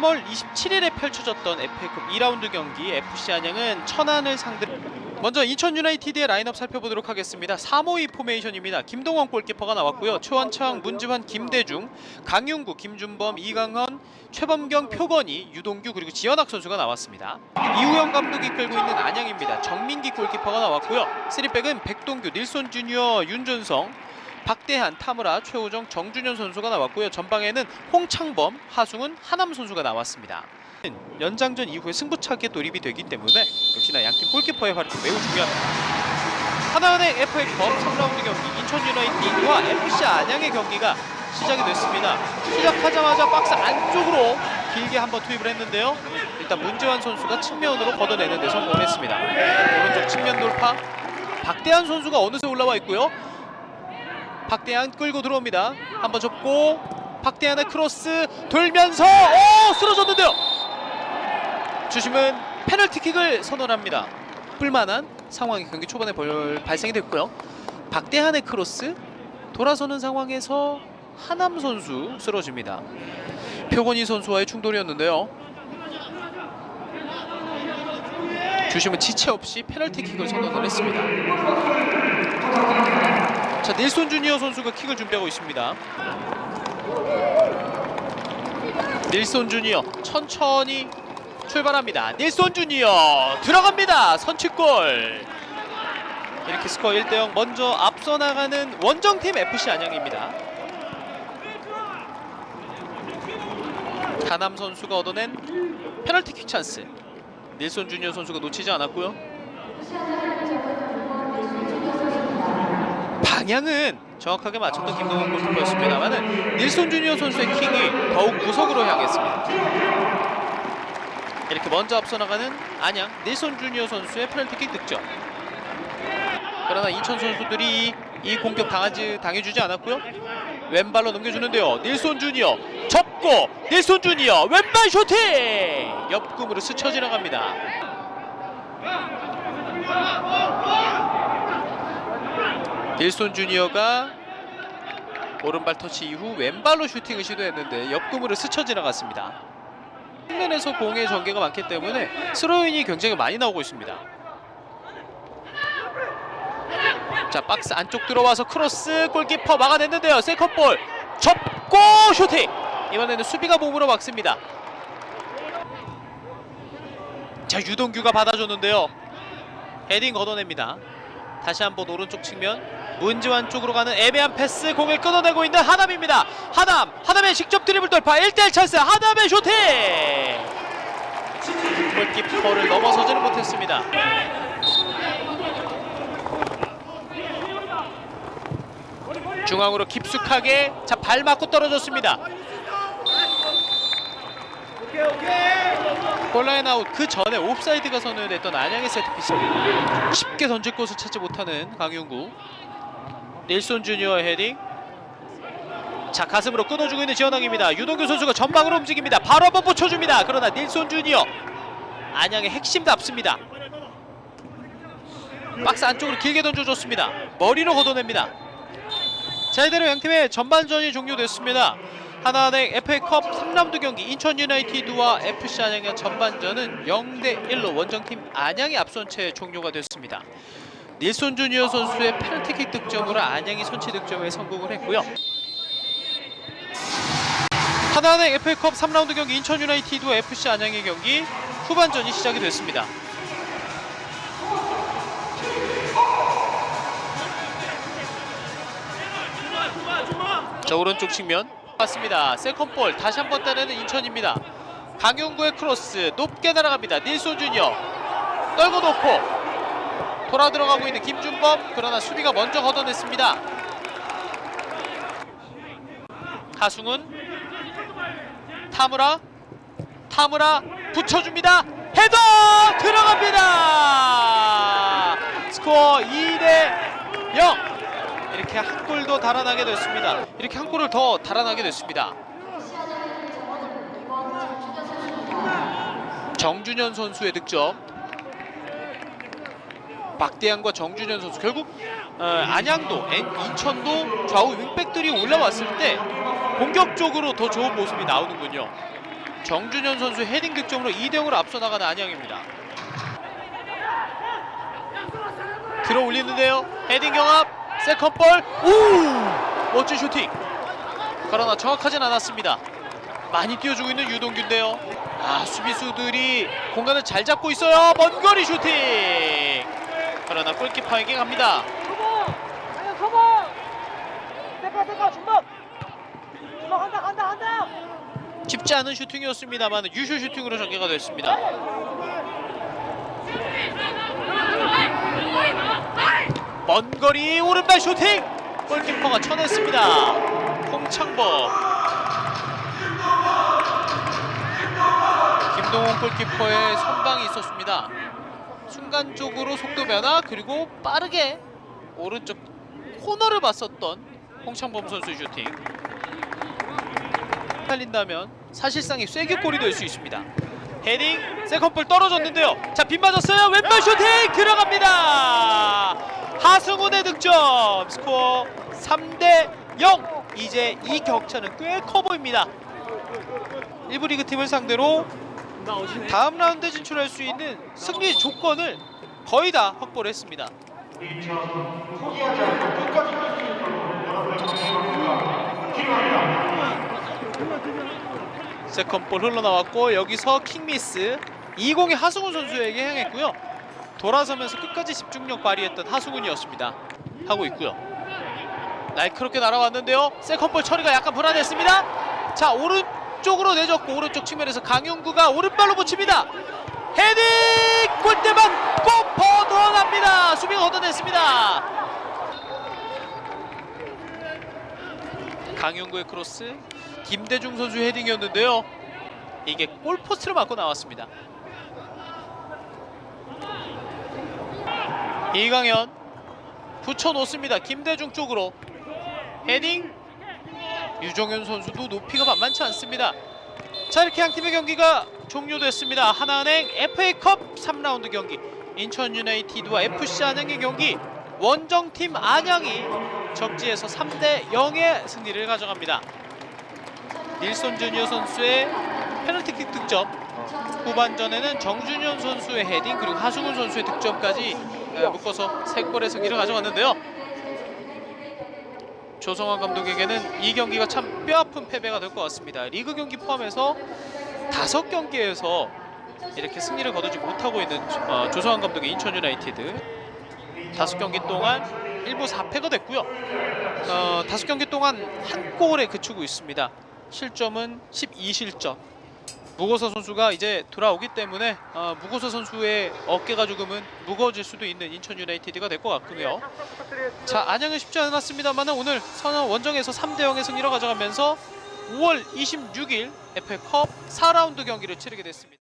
3월 27일에 펼쳐졌던 FA컵 2라운드 경기 FC 안양은 천안을 상대로 먼저 인천 유나이티드의 라인업 살펴보도록 하겠습니다. 352 포메이션입니다. 김동원 골키퍼가 나왔고요. 최원창, 문지환, 김대중, 강윤구, 김준범, 이강헌, 최범경, 표건이, 유동규 그리고 지현학 선수가 나왔습니다. 이우영 감독이 끌고 있는 안양입니다. 정민기 골키퍼가 나왔고요. 3백은 백동규, 닐손 주니어, 윤준성, 박대한, 타무라, 최호정, 정준현 선수가 나왔고요. 전방에는 홍창범, 하승훈, 하남 선수가 나왔습니다. 연장전 이후에 승부차기에 돌입이 되기 때문에 역시나 양팀 골키퍼의 활약이 매우 중요합니다. 하나은행 FA컵 3라운드 경기 인천 유나이티드와 FC 안양의 경기가 시작이 됐습니다. 시작하자마자 박스 안쪽으로 길게 한번 투입을 했는데요. 일단 문재환 선수가 측면으로 걷어내는 데 성공했습니다. 오른쪽 측면 돌파. 박대한 선수가 어느새 올라와 있고요. 박대한 끌고 들어옵니다. 한번 접고 박대한의 크로스 돌면서 오 쓰러졌는데요. 주심은 페널티킥을 선언합니다. 뿔만한 상황이 경기 초반에 벌, 발생이 됐고요. 박대한의 크로스 돌아서는 상황에서 하남 선수 쓰러집니다. 표건희 선수와의 충돌이었는데요. 주심은 지체 없이 페널티킥을 선언을 했습니다. 자, 닐손 주니어 선수가 킥을 준비하고 있습니다. 닐손 주니어 천천히 출발합니다. 닐손 주니어 들어갑니다. 선취골. 이렇게 스코어 1대0 먼저 앞서 나가는 원정팀 FC 안양입니다. 가남 선수가 얻어낸 페널티킥 찬스. 닐손 주니어 선수가 놓치지 않았고요. 방향은 정확하게 맞췄던 김동원 골키퍼였습니다만은 닐손 주니어 선수의 킥이 더욱 구석으로 향했습니다. 이렇게 먼저 앞서 나가는 안양 닐손 주니어 선수의 페널티킥 득점. 그러나 인천 선수들이 이 공격 당하지 당해주지 않았고요. 왼발로 넘겨주는데요. 닐손 주니어 접고 닐손 주니어 왼발 쇼팅 옆금으로 스쳐 지나갑니다. 닐손 주니어가 오른발 터치 이후 왼발로 슈팅을 시도했는데 옆금으로 스쳐 지나갔습니다. 측면에서 공의 전개가 많기 때문에 스로인이 굉장히 많이 나오고 있습니다. 자 박스 안쪽 들어와서 크로스 골키퍼 막아냈는데요. 세컨볼 접고 슈팅 이번에는 수비가 몸으로 막습니다. 자 유동규가 받아줬는데요. 헤딩 걷어냅니다. 다시 한번 오른쪽 측면 문지환 쪽으로 가는 애매한 패스 공을 끊어내고 있는 하남입니다. 하남 하남의 직접 드리블 돌파 1대1 찬스 하남의 슈팅 골키퍼를 넘어서지는 못했습니다. 중앙으로 깊숙하게 자 발 맞고 떨어졌습니다. 골라인 아웃 그 전에 옵사이드가 선언됐던 안양의 세트피스 쉽게 던질 곳을 찾지 못하는 강윤구 닐손 주니어의 헤딩. 자 가슴으로 끊어주고 있는 지원왕입니다. 유동규 선수가 전방으로 움직입니다. 바로 한번 붙여줍니다. 그러나 닐손 주니어 안양의 핵심답습니다. 박스 안쪽으로 길게 던져줬습니다. 머리로 걷어냅니다. 자 이대로 양팀의 전반전이 종료됐습니다. 하나은행 FA컵 3라운드 경기. 인천 유나이티드와 FC 안양의 전반전은 0대1로 원정팀 안양이 앞선 채 종료가 됐습니다. 닐손 주니어 선수의 페널티킥 득점으로 안양이 선취 득점에 성공을 했고요. 하나은행 FA컵 3라운드 경기 인천 유나이티드와 FC 안양의 경기 후반전이 시작이 됐습니다. 자 오른쪽 측면 맞습니다. 세컨볼 다시 한 번 따내는 인천입니다. 강용구의 크로스 높게 날아갑니다. 닐손 주니어 떨고 놓고 돌아 들어가고 있는 김준범 그러나 수비가 먼저 걷어냈습니다. 하승훈 타무라 타무라 붙여줍니다. 헤더 들어갑니다. 스코어 2대 0. 이렇게 한 골도 달아나게 됐습니다. 이렇게 한 골을 더 달아나게 됐습니다. 정준현 선수의 득점. 박대한과 정준현 선수 결국 어, 안양도 엔- 인천도 좌우 윙백들이 올라왔을 때 공격적으로 더 좋은 모습이 나오는군요. 정준현 선수 헤딩 득점으로 2대 0으로 앞서 나가는 안양입니다. 들어 올리는데요. 헤딩 경합 세컨볼 오 멋진 슈팅. 그러나 정확하진 않았습니다. 많이 뛰어주고 있는 유동규인데요. 아 수비수들이 공간을 잘 잡고 있어요. 먼 거리 슈팅. 그러나 골키퍼에게 갑니다. 커버! 아니야 커버! 세카 세카 중박! 중박 간다 간다 간다! 쉽지 않은 슈팅이었습니다만 유슈 슈팅으로 전개가 됐습니다. 먼 거리 오른발 슈팅! 골키퍼가 쳐냈습니다. 홍창범. 김동원 골키퍼의 선방이 있었습니다. 순간적으로 속도 변화 그리고 빠르게 오른쪽 코너를 봤었던 홍창범 선수의 슈팅. 살린다면 사실상의 쐐기골이 될 수 있습니다. 헤딩 세컨볼 떨어졌는데요. 자, 빗 맞았어요. 왼발 슈팅 들어갑니다. 하승훈의 득점. 스코어 3대 0. 이제 이 격차는 꽤 커 보입니다. 1부 리그 팀을 상대로 다음 라운드에 진출할 수 있는 승리 조건을 거의 다 확보를 했습니다. 세컨볼 흘러나왔고 여기서 킹미스 20의 하승훈 선수에게 향했고요. 돌아서면서 끝까지 집중력 발휘했던 하승훈이었습니다. 하고 있고요. 날카롭게 날아왔는데요. 세컨볼 처리가 약간 불안했습니다. 자 오른 쪽으로 내줬고 오른쪽 측면에서 강윤구가 오른발로 붙입니다. 헤딩 골대만 꼭 걷어납니다. 수비가 걷어냈습니다. 강윤구의 크로스 김대중 선수 헤딩이었는데요. 이게 골포스트를 맞고 나왔습니다. 이강현 붙여놓습니다. 김대중 쪽으로 헤딩 유정현 선수도 높이가 만만치 않습니다. 자 이렇게 양 팀의 경기가 종료됐습니다. 하나은행 FA컵 3라운드 경기 인천 유나이티드와 FC 안양의 경기 원정팀 안양이 적지에서 3대 0의 승리를 가져갑니다. 닐손 주니어 선수의 페널티킥 득점 후반전에는 정준현 선수의 헤딩 그리고 하승훈 선수의 득점까지 에, 묶어서 3골의 승리를 가져갔는데요. 조성환 감독에게는 이 경기가 참 뼈아픈 패배가 될 것 같습니다. 리그 경기 포함해서 다섯 경기에서 이렇게 승리를 거두지 못하고 있는 어, 조성환 감독의 인천 유나이티드 다섯 경기 동안 1부 4패가 됐고요. 어, 다섯 경기 동안 한 골에 그치고 있습니다. 실점은 12실점. 무고서 선수가 이제 돌아오기 때문에 어, 무고서 선수의 어깨가 조금은 무거워질 수도 있는 인천 유나이티드가 될 것 같고요. 자 안양은 쉽지 않았습니다만 오늘 선원 원정에서 3대 0의 승리를 가져가면서 5월 26일 FA컵 4라운드 경기를 치르게 됐습니다.